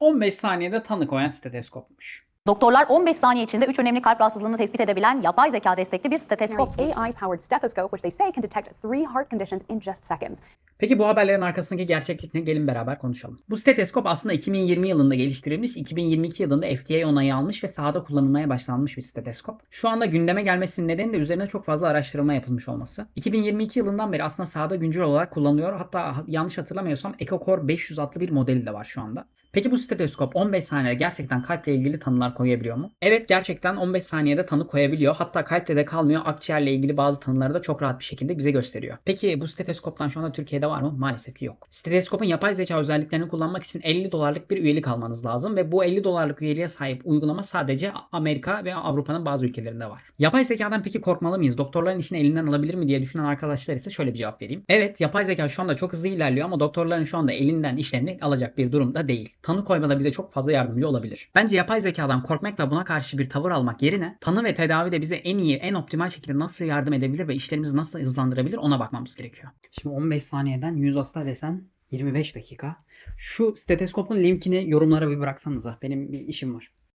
15 saniyede tanı koyan steteskopmuş. Doktorlar 15 saniye içinde 3 önemli kalp rahatsızlığını tespit edebilen yapay zeka destekli bir stetoskop. AI-powered stethoscope, which they say can detect three heart conditions in just seconds. Peki bu haberlerin arkasındaki gerçeklik ne? Gelin beraber konuşalım. Bu steteskop aslında 2020 yılında geliştirilmiş, 2022 yılında FDA onayı almış ve sahada kullanılmaya başlanmış bir steteskop. Şu anda gündeme gelmesinin nedeni de üzerine çok fazla araştırma yapılmış olması. 2022 yılından beri aslında sahada güncel olarak kullanılıyor. Hatta yanlış hatırlamıyorsam EcoCore 500 adlı bir modeli de var şu anda. Peki bu steteskop 15 saniyede gerçekten kalple ilgili tanılar koyabiliyor mu? Evet gerçekten 15 saniyede tanı koyabiliyor. Hatta kalple de kalmıyor. Akciğerle ilgili bazı tanıları da çok rahat bir şekilde bize gösteriyor. Peki bu steteskoptan şu anda Türkiye'de var mı? Maalesef yok. Steteskopun yapay zeka özelliklerini kullanmak için 50 dolarlık bir üyelik almanız lazım ve bu 50 dolarlık üyeliğe sahip uygulama sadece Amerika ve Avrupa'nın bazı ülkelerinde var. Yapay zekadan peki korkmalı mıyız? Doktorların işini elinden alabilir mi diye düşünen arkadaşlar ise şöyle bir cevap vereyim. Evet yapay zeka şu anda çok hızlı ilerliyor ama doktorların şu anda elinden işlerini alacak bir durumda değil. Tanı koymada bize çok fazla yardımcı olabilir. Bence yapay zekadan korkmak ve buna karşı bir tavır almak yerine tanı ve tedavi de bize en iyi, en optimal şekilde nasıl yardım edebilir ve işlerimizi nasıl hızlandırabilir ona bakmamız gerekiyor. Şimdi 15 saniyeden 100 hasta desen 25 dakika. Şu steteskopun linkini yorumlara bir bıraksanıza. Benim bir işim var.